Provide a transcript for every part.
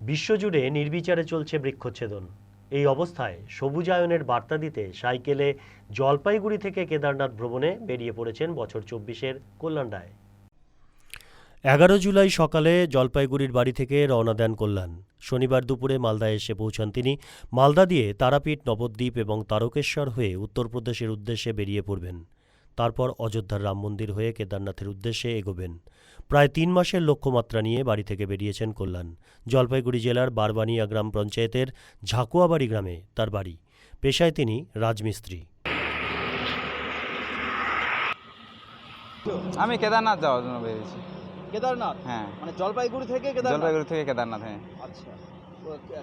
বিশ্বজুড়ে নির্বিচারে চলছে বৃক্ষচ্ছেদন। এই অবস্থায় সবুজায়নের বার্তা দিতে সাইকেলে জলপাইগুড়ি থেকে কেদারনাথ ভ্রমণে বেরিয়ে পড়েছেন বছর চব্বিশের কল্যাণ রায়। এগারো জুলাই সকালে জলপাইগুড়ির বাড়ি থেকে রওনা দেন কল্যাণ। শনিবার দুপুরে মালদায় এসে পৌঁছান তিনি। মালদা দিয়ে তারাপীঠ, নবদ্বীপ এবং তারকেশ্বর হয়ে উত্তরপ্রদেশের উদ্দেশ্যে বেরিয়ে পড়বেন। তারপর অযোধ্যার রাম মন্দির হয়ে কেদারনাথের উদ্দেশ্যে এগোবেন। প্রায় তিন মাসের লক্ষ্যমাত্রা নিয়ে বাড়ি থেকে বেরিয়েছেন কল্যাণ। জলপাইগুড়ি জেলার বারবানিয়া গ্রাম পঞ্চায়েতের ঝাকুয়াবাড়ি গ্রামে তার বাড়ি। পেশায় তিনি রাজমিস্ত্রি। আমি কেদারনাথ যাওয়ার জন্য বেরিয়েছি। কেদারনাথ? হ্যাঁ। মানে জলপাইগুড়ি থেকে কেদারনাথ? জলপাইগুড়ি থেকে কেদারনাথ হ্যাঁ। আচ্ছা।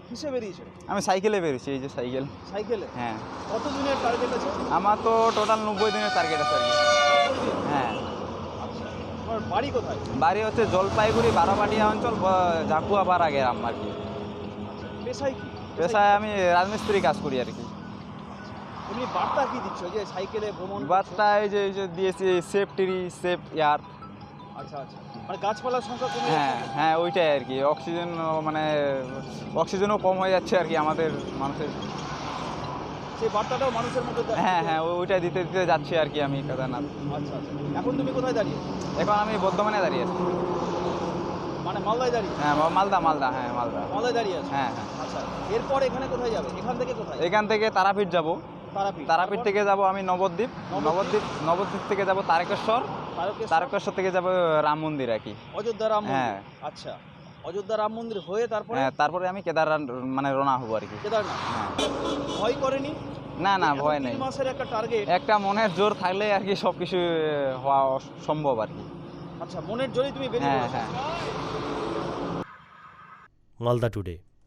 কিসে বেরিয়েছো আমি সাইকেলে বেরিয়েছি এই যে সাইকেল। সাইকেলে? হ্যাঁ। কত দিনের টার্গেট আছে? আমার তো টোটাল নব্বই দিনের টার্গেট আছে আর কি। হ্যাঁ। আচ্ছা। বাড়ি কোথায়? বাড়ি হচ্ছে জলপাইগুড়ি বারোবাটিয়া অঞ্চল জাকুয়াপাড়া গ্রাম আর কি আচ্ছা পেশায় কি? পেশায় আমি রাজমিস্ত্রি কাজ করি আর কি। এমনি বার্তা কি দিচ্ছ যে সাইকেলে ভ্রমণ? বার্তা এই যে এই যে দিয়েছি সেফ ট্রি সেফ এয়ার আচ্ছা আচ্ছা। গাছপালার সংখ্যা হ্যাঁ হ্যাঁ ওইটাই আর কি। অক্সিজেন মানে অক্সিজেনও কম হয়ে যাচ্ছে আর কি আমাদের মানুষের। সেই বার্তাটাও মানুষের মধ্যে হ্যাঁ হ্যাঁ ওইটা দিতে দিতে যাচ্ছি আর কি আমি কেদারনাথ। আচ্ছা আচ্ছা। এখন তুমি কোথায় দাঁড়িয়ে? এখন আমি বর্ধমানে দাঁড়িয়ে আছি। মানে মালদায় দাঁড়িয়ে? হ্যাঁ মালদা মালদা হ্যাঁ মালদা। মালদায় দাঁড়িয়ে আছো? হ্যাঁ হ্যাঁ। আচ্ছা এরপর এখানে কোথায় যাবে? এখান থেকে কোথায়? এখান থেকে তারাপীঠ যাব। তারাপীঠ। তারাপীঠ থেকে যাব আমি নবদ্বীপ। নবদ্বীপ নবদ্বীপ থেকে যাব তারকেশ্বর। তারকেশ্বর, থেকে যাব রাম মন্দির আর কি। অযোধ্যা রাম হ্যাঁ। আচ্ছা। অযোধ্যা রাম মন্দির হয়ে তারপরে? হ্যাঁ তারপরে আমি কেদার মানে রওনা হব আর কি। কেদারনাথ। হ্যাঁ। ভয় করেনি? না না ভয় নেই। মাসের একটা টার্গেট একটা মনের জোর থাকলে আর কি সব কিছু হওয়া সম্ভব আর কি। আচ্ছা মনের জোরেই তুমি বেরিয়ে হ্যাঁ হ্যাঁ। মালদা টুডে।